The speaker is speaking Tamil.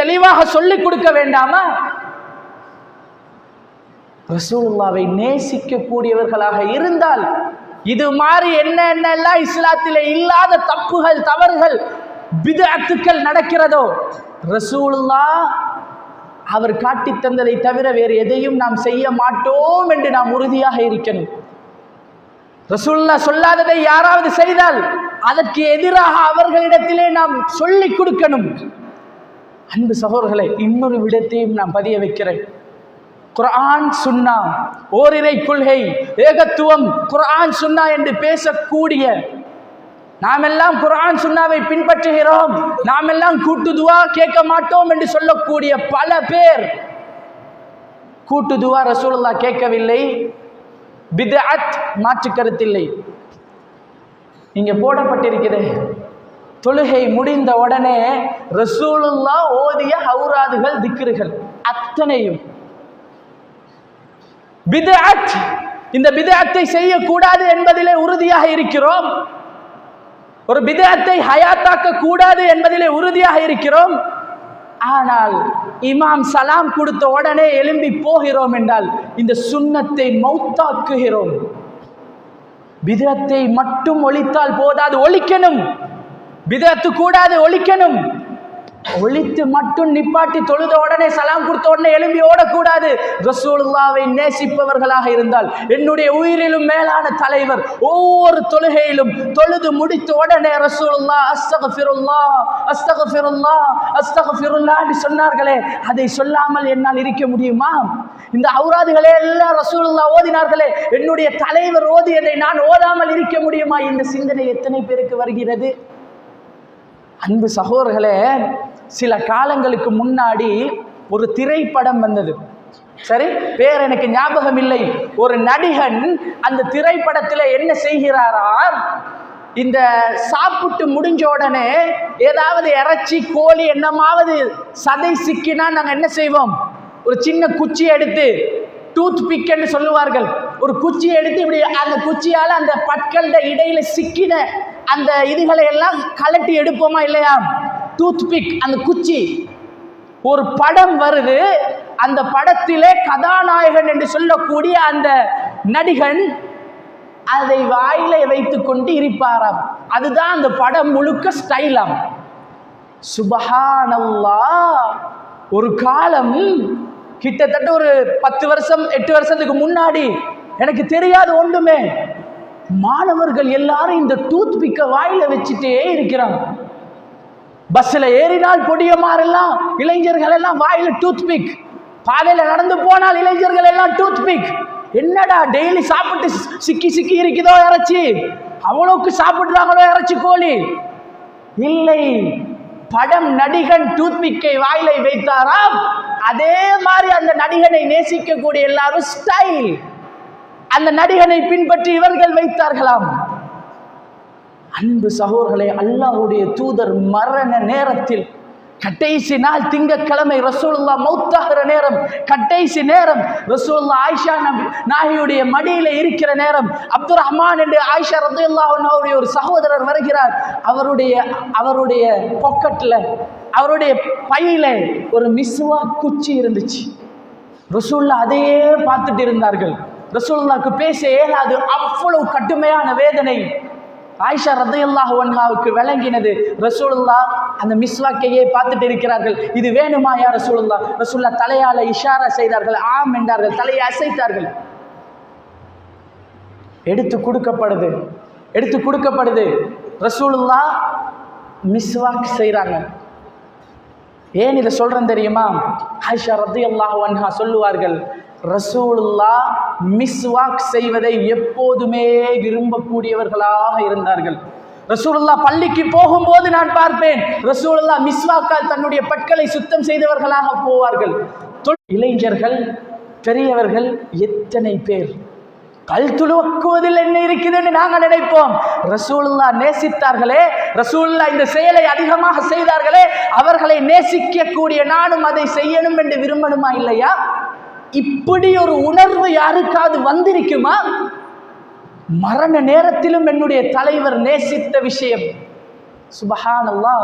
தெளிவாக சொல்லிக் கொடுக்க வேண்டாமா? ரசூலுல்லாவை நேசிக்கக்கூடியவர்களாக இருந்தால் இது மாதிரி என்ன என்னெல்லாம் இஸ்லாத்திலே இல்லாத தப்புகள் தவறுகள் பிதஅத்துக்கள் நடக்கிறதோ ரசூலுல்லா அவர் காட்டி தந்ததை தவிர வேறு எதையும் நாம் செய்ய மாட்டோம் என்று நாம் உறுதியாக இருக்கணும். ரசூல்லா சொல்லாததை யாராவது செய்தால் அதற்கு எதிராக அவர்களிடத்திலே நாம் சொல்லிக் கொடுக்கணும். அன்பு சகோதரர்களை இன்னொரு விடத்தையும் நான் பதிய வைக்கிறேன். குரான் சுன்னா ஓரிரை கொள்கை ஏகத்துவம் குரான் சுன்னா என்று பேசக்கூடிய நாம் எல்லாம் குரான் சுன்னாவை பின்பற்றுகிறோம். நாம் எல்லாம் கூட்டுதுவா கேட்க மாட்டோம் என்று சொல்லக்கூடிய பல பேர் கூட்டுதுவா ரசூலுல்லா கேட்கவில்லை. பித்அத் மாற்று கருத்தில்லை இங்கே போடப்பட்டிருக்கிறேன் தொழுகை முடிந்த உடனே ரசூலுல்லா ஓதிய ஹவுராதுகள் திக்ருகள் அத்தனையும். இந்த பிதஅத்தை செய்யக்கூடாது என்பதிலே உறுதியாக இருக்கிறோம். ஒரு பிதஅத்தை ஹயாத்தாக்க கூடாது என்பதிலே உறுதியாக இருக்கிறோம். ஆனால் இமாம் சலாம் கொடுத்த உடனே எழும்பி போகிறோம் என்றால் இந்த சுண்ணத்தை மௌத்தாக்குகிறோம். பிதத்தை மட்டும் ஒழித்தால் போதாது ஒழிக்கணும். விதத்து கூடாது ஒழிக்கணும். ஒழித்து மட்டும் நிப்பாட்டி தொழுத உடனே சலாம் கொடுத்த உடனே எழும்பி ஓடக்கூடாது. ரசூலுல்லாவை நேசிப்பவர்களாக இருந்தால் என்னுடைய உயிரிலும் மேலான தலைவர் ஒவ்வொரு தொழுகையிலும் தொழுது முடித்த உடனே ரசூலுல்லா அஸ்தகஃபிருல்லா அஸ்தகஃபிருல்லா அஸ்தகஃபிருல்லா என்று சொன்னார்களே அதை சொல்லாமல் என்னால் இருக்க முடியுமா? இந்த அவுராதுகளே எல்லாம் ரசூலுல்லா ஓதினார்களே என்னுடைய தலைவர் ஓதியதை நான் ஓதாமல் இருக்க முடியுமா? இந்த சிந்தனை எத்தனை பேருக்கு வருகிறது? அன்பு சகோதரர்களே சில காலங்களுக்கு முன்னாடி ஒரு திரைப்படம் வந்தது. சரி பேர் எனக்கு ஞாபகம் இல்லை. ஒரு நடிகன் அந்த திரைப்படத்தில் என்ன செய்கிறாரா இந்த சாப்பிட்டு முடிஞ்ச உடனே ஏதாவது இறைச்சி கோழி என்னமாவது சதை சிக்கினா நாங்கள் என்ன செய்வோம்? ஒரு சின்ன குச்சி எடுத்து டூத் பிக்கன்னு சொல்லுவார்கள். ஒரு குச்சி எடுத்து இப்படி அந்த குச்சியால் அந்த பற்கள இடையில சிக்கின அந்த இதுகளை எல்லாம் கலட்டி எடுப்போமா இல்லையா? டூத்பிக் அந்த குச்சி. ஒரு படம் வருது. அந்த படத்திலே கதாநாயகன் என்று சொல்லக்கூடிய அந்த நடிகன் அதை வாயில வைத்துக்கொண்டு இருப்பாராம். அதுதான் அந்த படம் முழுக்க ஸ்டைலாம். சுபஹானல்லா ஒரு காலம் கிட்டத்தட்ட ஒரு பத்து வருஷம் எட்டு வருஷத்துக்கு முன்னாடி எனக்கு தெரியாது ஒன்றுமே. மாணவர்கள் எல்லாரும் இந்த டூத் பிக்கை வாயில வச்சுட்டே இருக்கிறாங்க. பஸ்ஸில் ஏறினால் பொடியமாரெல்லாம் இளைஞர்கள் எல்லாம் வாயில டூத் பிக் பாதையில் நடந்து போனால் இளைஞர்கள் எல்லாம் டூத் பிக் என்னடா டெய்லி சாப்பிட்டு சிக்கி சிக்கி இருக்குதோ இறைச்சி? அவ்வளவுக்கு சாப்பிடுறாங்களோ இறைச்சி கோழி? இல்லை படம் நடிகன் டூத்பிக்கை வாயிலை வைத்தாராம். அதே மாதிரி அந்த நடிகனை நேசிக்கக்கூடிய எல்லாரும் ஸ்டைல் அந்த நடிகனை பின்பற்றி இவர்கள் வைத்தார்களாம். அன்பு சகோதரர்களே அல்லாஹுடைய தூதர் மரண நேரத்தில் கடைசி நாள் திங்கட்கிழமை ரசூலுல்லா மௌத்தாகிற நேரம் கடைசி நேரம் ரசூலுல்லா ஆயிஷா நபி நாகியுடைய மடியில இருக்கிற நேரம் அப்துல் ரஹ்மான் என்று ஆயிஷா ரத்துல்லாஹ் அவருடைய ஒரு சகோதரர் வருகிறார். அவருடைய அவருடைய பொக்கட்டில் அவருடைய பையில ஒரு மிஸ்வா குச்சி இருந்துச்சு. ரசூல்லா அதையே பார்த்துட்டு இருந்தார்கள். ரசூல்லாக்கு பேச இயலாது. அவ்வளவு கடுமையான வேதனை. ஆயிஷா ரதையல்லாஹ் ஒன்ஹாவுக்கு விளங்கினது. ரசூலுல்லா அந்த மிஸ்வாக்கையே பார்த்துட்டு இருக்கிறார்கள். இது வேணுமா யா ரசூலுல்லா? ரசூல்லா தலையால இஷாரா செய்தார்கள். ஆம் என்றார்கள். தலையை அசைத்தார்கள். எடுத்து கொடுக்கப்படுது. எடுத்து கொடுக்கப்படுது. ரசூலுல்லா மிஸ்வாக் செய்கிறாங்க ஏன் இதை சொல்கிறேன் தெரியுமா? ஆயிஷா ரத்தையல்லாஹ் அல்லாஹ் சொல்லுவார்கள். ரசூலுல்லா மிஸ்வாக் செய்வதை எப்போதுமே விரும்பக்கூடியவர்களாக இருந்தார்கள். ரசூலுல்லா பள்ளிக்கு போகும்போது நான் பார்ப்பேன். ரசூலுல்லா மிஸ்வாக்கால் தன்னுடைய பற்களை சுத்தம் செய்தவர்களாக போவார்கள். தொ- இளைஞர்கள் பெரியவர்கள் எத்தனை பேர்? கல் துளுக்குவதில் என்ன இருக்குதுன்னு நாங்கள் நினைப்போம். ரசூலுல்லா நேசித்தார்களே ரசூலுல்லா இந்த செயலை அதிகமாக செய்தார்களே அவர்களை நேசிக்கக்கூடிய நானும் அதை செய்யணும் என்று விரும்பணுமா இல்லையா? இப்படி ஒரு உணர்வு யாருக்காவது வந்திருக்குமா? மரண நேரத்திலும் என்னுடைய தலைவர் நேசித்த விஷயம். சுபஹானல்லா